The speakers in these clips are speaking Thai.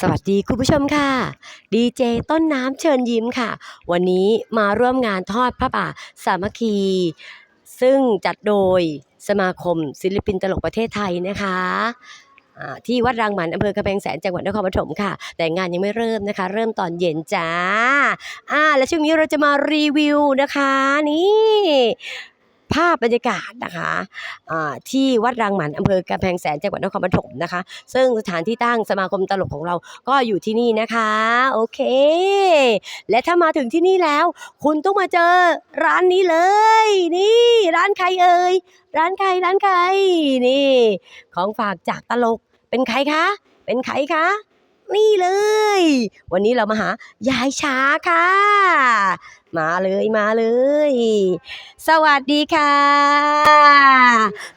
สวัสดีคุณผู้ชมค่ะ ดีเจต้นน้ำเชิญยิ้มค่ะ วันนี้มาร่วมงานทอดพระป่าสามัคคี ซึ่งจัดโดยสมาคมศิลปินตลกประเทศไทยนะคะที่วัดรางหมันอำเภอกำแพงแสนจังหวัดนครปฐมค่ะ แต่งานยังไม่เริ่มนะคะ เริ่มตอนเย็นจ้าอ่าและช่วงนี้เราจะมารีวิวนะคะนี่ ภาพบรรยากาศนะคะที่วัดรางหมันอำเภอกำแพงแสนจังหวัดนครปฐมนะคะ ซึ่งสถานที่ตั้งสมาคมตลกของเราก็อยู่ที่นี่นะคะ โอเค และถ้ามาถึงที่นี่แล้ว คุณต้องมาเจอร้านนี้เลย นี่ ร้านใครเอ่ยร้านใครร้านใครนี่ ของฝากจากตลกเป็นใครคะ เป็นใครคะ นี่เลย วันนี้เรามาหายายช้าค่ะ มาเลยมาเลย สวัสดีค่ะ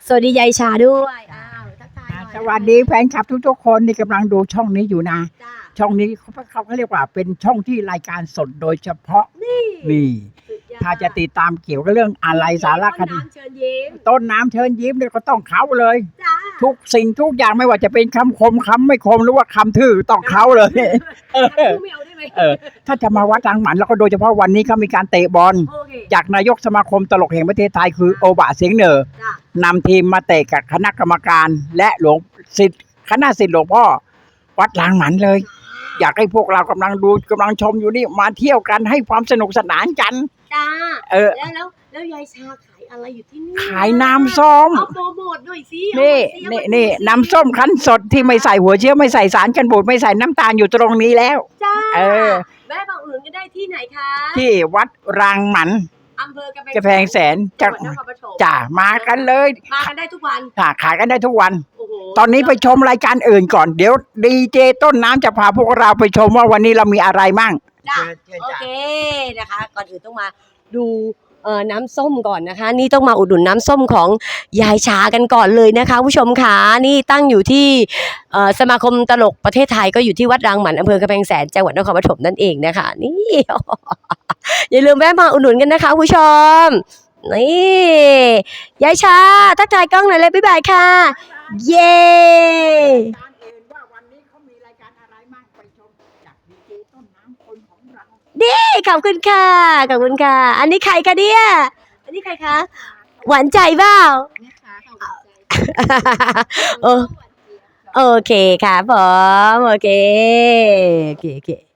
สวัสดียายชาด้วยอ้าวทักทายหน่อยสวัสดีแฟนคลับทุกๆคนที่กำลังดูช่องนี้อยู่นะ จ้าช่องนี้เขาเขาเขาเรียกว่าเป็นช่องที่รายการสดโดยเฉพาะนี่สุดยอดถ้าจะติดตามเกี่ยวกับเรื่องอะไรสารคดีต้นน้ำเชิญยิ้มต้นน้ำเชิญยิ้มเนี่ยก็ต้องเขาเลย จ้า ทุกสิ่งทุกอย่างไม่ว่าจะเป็นคำคมคำไม่คมหรือว่าคำทื่อต้องเขาเลยเออไม่เอาได้ไหมเออ ถ้าจะมาวัดรังหมันแล้วก็โดยเฉพาะวันนี้เขามีการเตะบอล โอเคจากนายกสมาคมตลกแห่งประเทศไทยคือโอบะเสียงเหนอจ้านำทีมมาเตะกับคณะกรรมการ และหลวงศิษย์คณะศิษย์หลวงพ่อวัดลางหมันเลย อยากให้พวกเรากำลังดูกำลังชมอยู่นี่มาเที่ยวกันให้ความสนุกสนานกัน จ้าเออ แล้วแล้วแล้วยายชาขาย อะไรอยู่ที่นี่ขายน้ำส้ม เอาโปรโมทหน่อยสินี่เอามาสินี่เอามานี่สิน้ำส้มคั้นสดที่ไม่ใส่หัวเชื้อไม่ใส่สารกันบูดไม่ใส่น้ำตาลอยู่ตรงนี้แล้ว จ้าเออ แวะมาอุดหนุนกันได้ที่ไหนคะที่วัดรางหมันอำเภอกระกระแพงแสนจัจะงหวัดนครปฐมจ่ามากันเลยมากันได้ทุกวันค่ะขายกันได้ทุกวัน โอ้โหตอนนี้ไปชมรายการอื่นก่อนเดี๋ยวดีเจต้นน้ำจะพาพวกเราไปชมว่าวันนี้เรามีอะไรมั่ง จ้าโอเคนะคะ ก่อนอื่นต้องมาดู เอ่อน้ำส้มก่อนนะคะ นี่ต้องมาอุดหนุนน้ำส้มของยายชากันก่อนเลยนะคะผู้ชมค่ะนี่ตั้งอยู่ที่เอ่อสมาคมตลกประเทศไทยก็อยู่ที่วัดรางหมันอำเภอกระแพงแสนจังหวัดนครปฐมนั่นเองนะคะ นี่ อย่าลืมแวะมาอุดหนุนกันนะคะผู้ชมนี่ยายชาทักทายกล้องหน่อยเลยบ๊ายบายค่ะ เย้ เราขอบคุณค่ะ ขอบคุณค่ะ อันนี้ใครคะเนี่ย อันนี้ใครคะ หวานใจเปล่าเออโอเคค่ะผม โอเค โอเคโอเค